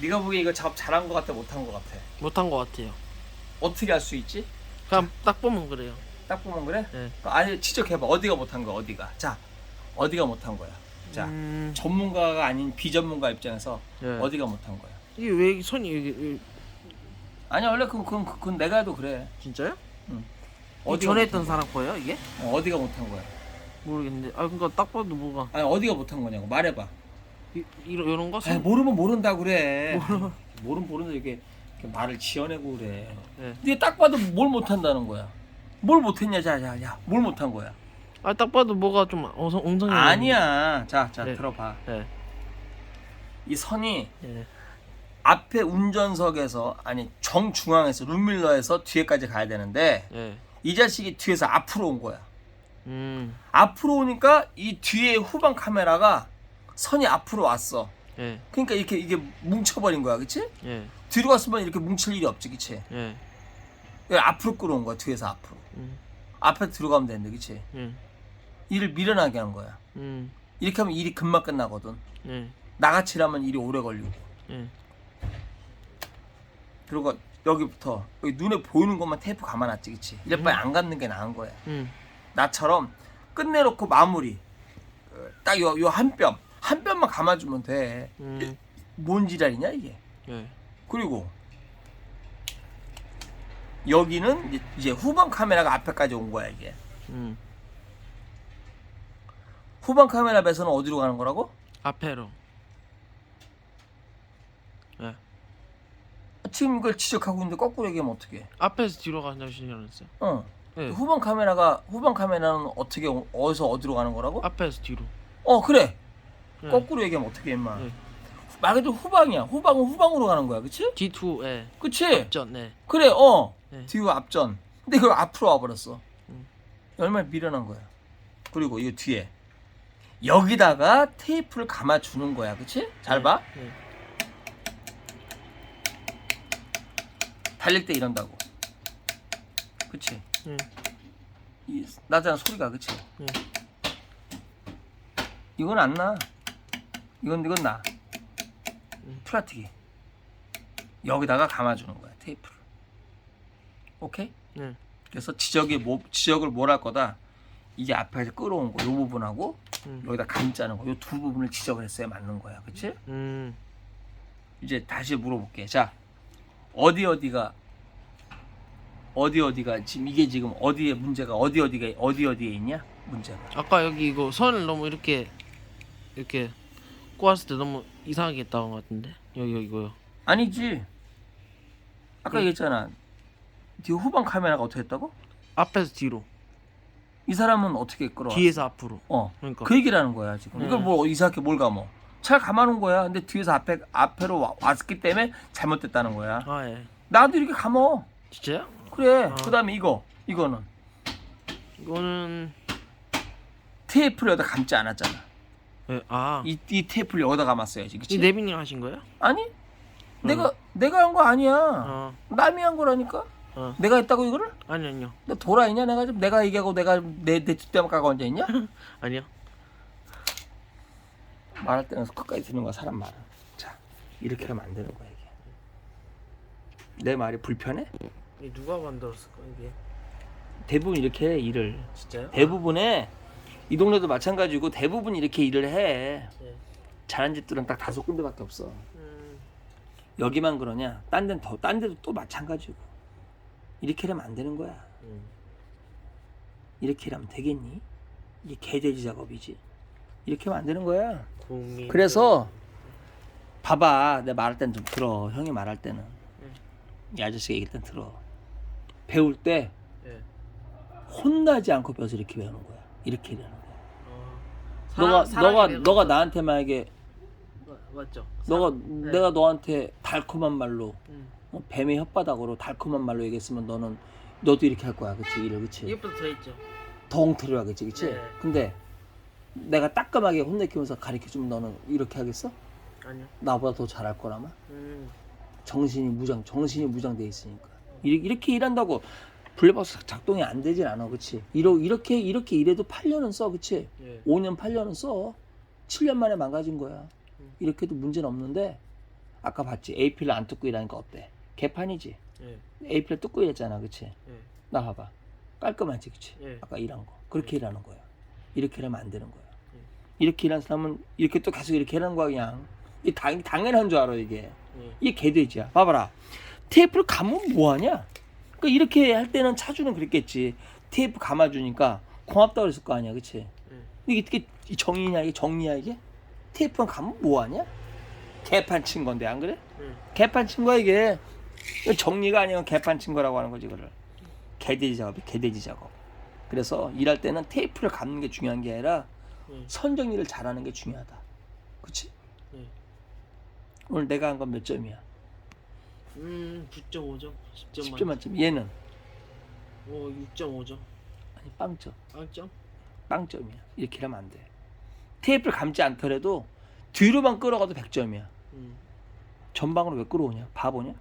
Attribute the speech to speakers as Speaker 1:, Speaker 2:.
Speaker 1: 네가 보기에 이거 작업 잘한 거 같아 못한 거 같아
Speaker 2: 못한 것 같아요.
Speaker 1: 어떻게 할 수 있지?
Speaker 2: 그냥 딱 보면 그래요.
Speaker 1: 딱 보면 그래?
Speaker 2: 네.
Speaker 1: 아니 지적해봐 어디가 못한 거야 어디가 자 어디가 못한 거야 자
Speaker 2: 음,
Speaker 1: 전문가가 아닌 비전문가 입장에서
Speaker 2: 네.
Speaker 1: 어디가 못한 거야
Speaker 2: 이게 왜 손이 이게,
Speaker 1: 아니 원래 그건, 그건, 그건 내가 해도 그래
Speaker 2: 진짜요? 이
Speaker 1: 어디가
Speaker 2: 전에
Speaker 1: 못한
Speaker 2: 했던 사람 거예요 이게?
Speaker 1: 거야? 어, 어디가 못한 거야
Speaker 2: 모르겠는데. 아 그러니까 딱 봐도 뭐가
Speaker 1: 아니 어디가 못한 거냐고 말해봐
Speaker 2: 이, 이런 거? 손...
Speaker 1: 모르면 모른다 그래 모르면 모른다 이렇게, 이렇게 말을 지어내고 그래
Speaker 2: 네.
Speaker 1: 근데 딱 봐도 뭘 못한다는 거야 뭘 못했냐 자자야 뭘 못한 거야
Speaker 2: 아 딱 봐도 뭐가 좀 엉성 엉성해.
Speaker 1: 아니야 자 자
Speaker 2: 네.
Speaker 1: 들어봐
Speaker 2: 네.
Speaker 1: 이 선이
Speaker 2: 네.
Speaker 1: 앞에 운전석에서 아니 정중앙에서 룸밀러에서 뒤에까지 가야 되는데
Speaker 2: 네.
Speaker 1: 이 자식이 뒤에서 앞으로 온 거야.
Speaker 2: 음.
Speaker 1: 앞으로 오니까 이 뒤에 후방 카메라가 선이 앞으로 왔어.
Speaker 2: 예.
Speaker 1: 그러니까 이렇게 이게 뭉쳐버린 거야, 그치?
Speaker 2: 예.
Speaker 1: 뒤로 갔으면 이렇게 뭉칠 일이 없지, 그치?
Speaker 2: 예.
Speaker 1: 이걸 앞으로 끌어온 거야, 뒤에서 앞으로.
Speaker 2: 음.
Speaker 1: 앞에 들어가면 되는데, 그치?
Speaker 2: 예.
Speaker 1: 일을 밀어나게 한 거야.
Speaker 2: 음.
Speaker 1: 이렇게 하면 일이 금방 끝나거든.
Speaker 2: 예.
Speaker 1: 나같이 일하면 일이 오래 걸리고.
Speaker 2: 예.
Speaker 1: 그리고 여기부터 여기 눈에 보이는 것만 테이프 감아놨지, 그치? 이럴 바에
Speaker 2: 음.
Speaker 1: 안 감는 게 나은 거야.
Speaker 2: 음.
Speaker 1: 나처럼 끝내놓고 마무리 어, 딱요 요 한 뼘 한 뼘만 감아주면 돼.
Speaker 2: 음.
Speaker 1: 뭔 지랄이냐 이게.
Speaker 2: 예.
Speaker 1: 그리고 여기는 이제- 이제 후방 카메라가 앞에까지 온 거야 이게.
Speaker 2: 음.
Speaker 1: 후방 카메라 배선은 어디로 가는 거라고?
Speaker 2: 앞에로. 예.
Speaker 1: 지금 이걸 지적하고 있는데 거꾸로 얘기하면 어떻게?
Speaker 2: 앞에서 뒤로 가는 시간이었어요.
Speaker 1: 어.
Speaker 2: 예.
Speaker 1: 후방 카메라가 후방 카메라는 어떻게 오- 어디서 어디로 가는 거라고?
Speaker 2: 앞에서 뒤로.
Speaker 1: 어 그래.
Speaker 2: 예.
Speaker 1: 거꾸로 얘기하면 어떻게 임마?
Speaker 2: 예.
Speaker 1: 말 그대로 후방이야. 후방은 후방으로 가는 거야, 그치?
Speaker 2: D2 예.
Speaker 1: 그치?
Speaker 2: 전 네.
Speaker 1: 그래, 어.
Speaker 2: 네.
Speaker 1: 뒤로 앞전. 근데 이걸 앞으로 와버렸어.
Speaker 2: 음.
Speaker 1: 얼마나 미련한 거야. 그리고 이거 뒤에. 여기다가 테이프를 감아주는 거야. 그치? 잘 봐.
Speaker 2: 예.
Speaker 1: 달릴 때 이런다고. 그치?
Speaker 2: 예.
Speaker 1: 이, 나잖아, 소리가. 그치?
Speaker 2: 예.
Speaker 1: 이건 안 나. 이건, 이건 나.
Speaker 2: 음.
Speaker 1: 플라티기. 여기다가 감아주는 거야. 테이프를. 오케이?
Speaker 2: 예.
Speaker 1: 그래서 지적이 뭐, 지적을 뭘 할 거다. 이게 앞에서 끌어온 거, 요 부분하고
Speaker 2: 음.
Speaker 1: 여기다 감자는 거, 요 두 부분을 지적을 했어야 맞는 거야, 그렇지?
Speaker 2: 음.
Speaker 1: 이제 다시 물어볼게. 자, 어디 어디가 어디 어디가 지금 이게 지금 어디에 문제가 어디 어디가 어디 어디에 있냐? 문제가.
Speaker 2: 아까 여기 이거 선을 너무 이렇게 이렇게 꼬았을 때 너무 이상하게 했다는 것 같은데 여기 여기 이거요.
Speaker 1: 아니지. 아까
Speaker 2: 음.
Speaker 1: 얘기했잖아. 뒤 후방 카메라가 어떻게 했다고?
Speaker 2: 앞에서 뒤로,
Speaker 1: 이 사람은 어떻게 끌어?
Speaker 2: 뒤에서 앞으로.
Speaker 1: 어.
Speaker 2: 그러니까.
Speaker 1: 그 얘기를 하는 거야 지금.
Speaker 2: 네.
Speaker 1: 이걸 뭐 이상하게 뭘 감어? 잘 감아놓은 거야. 근데 뒤에서 앞에 앞에로 와- 왔기 때문에 잘못됐다는 거야.
Speaker 2: 아 예.
Speaker 1: 나도 이렇게 감어.
Speaker 2: 진짜요?
Speaker 1: 그래.
Speaker 2: 아.
Speaker 1: 그다음에 이거 이거는
Speaker 2: 이거는
Speaker 1: 테이프를 여기다 감지 않았잖아.
Speaker 2: 예. 아.
Speaker 1: 이, 이 테이프를 여기다 감았어야지. 그치?
Speaker 2: 이 네비님 하신 거예요?
Speaker 1: 아니? 내가 내가 한 거 아니야.
Speaker 2: 어.
Speaker 1: 남이 한 거라니까.
Speaker 2: 어.
Speaker 1: 내가 했다고 이거를?
Speaker 2: 아니 아니요.
Speaker 1: 너 도라이냐 내가 좀 내가 얘기하고 내가 내내 뒷담 까고 앉아 있냐?
Speaker 2: 아니요.
Speaker 1: 말할 때는 끝까지 듣는 거야 사람 말은. 자 이렇게 하면 안 되는 거야 이게. 내 말이 불편해?
Speaker 2: 이 누가 만들었을까 이게?
Speaker 1: 대부분 이렇게 해 일을.
Speaker 2: 진짜요?
Speaker 1: 대부분의 이 동네도 마찬가지고 대부분 이렇게 일을 해.
Speaker 2: 예.
Speaker 1: 잘한 집들은 딱 다섯 군데밖에 없어.
Speaker 2: 음.
Speaker 1: 여기만 그러냐? 딴 데는 더, 딴 데도 또 마찬가지고. 이렇게 하면 안 되는 거야.
Speaker 2: 음.
Speaker 1: 이렇게 하면 되겠니? 이게 개돼지 작업이지. 이렇게 하면 안 되는 거야.
Speaker 2: 국민.
Speaker 1: 그래서 봐봐. 내가 말할 땐 좀 들어. 형이 말할 때는. 이 아저씨가 얘기할 땐 들어. 배울 때
Speaker 2: 예.
Speaker 1: 혼나지 않고 배워서 이렇게 배우는 거야. 이렇게.
Speaker 2: 어.
Speaker 1: 너가
Speaker 2: 사람-
Speaker 1: 너가
Speaker 2: 사람이
Speaker 1: 너가
Speaker 2: 되는
Speaker 1: 나한테 만약에
Speaker 2: 거- 맞죠?
Speaker 1: 너가
Speaker 2: 네.
Speaker 1: 내가 너한테 달콤한 말로
Speaker 2: 음.
Speaker 1: 어, 뱀의 혓바닥으로 달콤한 말로 얘기했으면 너는 너도 이렇게 할 거야, 그치 일을, 그치?
Speaker 2: 이것부터 더 있죠.
Speaker 1: 더 엉터리로 하겠지, 그치?
Speaker 2: 네.
Speaker 1: 근데 내가 따끔하게 혼내키면서 가르쳐 주면 너는 이렇게 하겠어?
Speaker 2: 아니요.
Speaker 1: 나보다 더 잘할 거라마?
Speaker 2: 음.
Speaker 1: 정신이 무장, 정신이 무장돼 있으니까 이렇게 일한다고 블랙박스 작동이 안 되진 않아, 그치? 이러, 이렇게 이렇게 일해도 8년은 써, 그치?
Speaker 2: 예.
Speaker 1: 5년, 8년은 써. 7년 만에 망가진 거야.
Speaker 2: 음.
Speaker 1: 이렇게 해도 문제는 없는데 아까 봤지 A필러 안 뜯고 일하니까 어때 개판이지
Speaker 2: 예.
Speaker 1: A필러 뜯고 일했잖아 그치
Speaker 2: 예.
Speaker 1: 나 봐봐 깔끔하지 그치
Speaker 2: 예.
Speaker 1: 아까 일한 거 그렇게 일하는 거야 이렇게 일하면 안 되는 거야
Speaker 2: 예.
Speaker 1: 이렇게 일하는 사람은 이렇게 또 계속 이렇게 일하는 거야 그냥 이 당, 당연한 줄 알아 이게
Speaker 2: 예.
Speaker 1: 이게 개돼지야 봐봐라 테이프를 감으면 뭐하냐 그러니까 이렇게 할 때는 차주는 그랬겠지. 테이프 감아주니까 고맙다 그랬을 거 아니야 그치?
Speaker 2: 예.
Speaker 1: 이게 어떻게 이 정의냐 이게 정리야 이게? 테이프만 감으면 뭐하냐? 개판 친 건데 안 그래?
Speaker 2: 예.
Speaker 1: 개판 친 거야 이게. 정리가 아니고 개판 친 거라고 하는 거지 그거를. 개돼지 작업이 개돼지 작업. 그래서 일할 때는 테이프를 감는 게 중요한 게 아니라
Speaker 2: 예.
Speaker 1: 선정리를 잘하는 게 중요하다. 그치?
Speaker 2: 예.
Speaker 1: 오늘 내가 한 건 몇 점이야
Speaker 2: 음, 9.5점. 10점
Speaker 1: 10점 만점 얘는
Speaker 2: 오, 6.5점.
Speaker 1: 아니 빵점
Speaker 2: 빵점?
Speaker 1: 빵점이야 이렇게 하면 안 돼 테이프를 감지 않더라도 뒤로만 끌어가도 100점이야
Speaker 2: 음.
Speaker 1: 전방으로 왜 끌어오냐 바보냐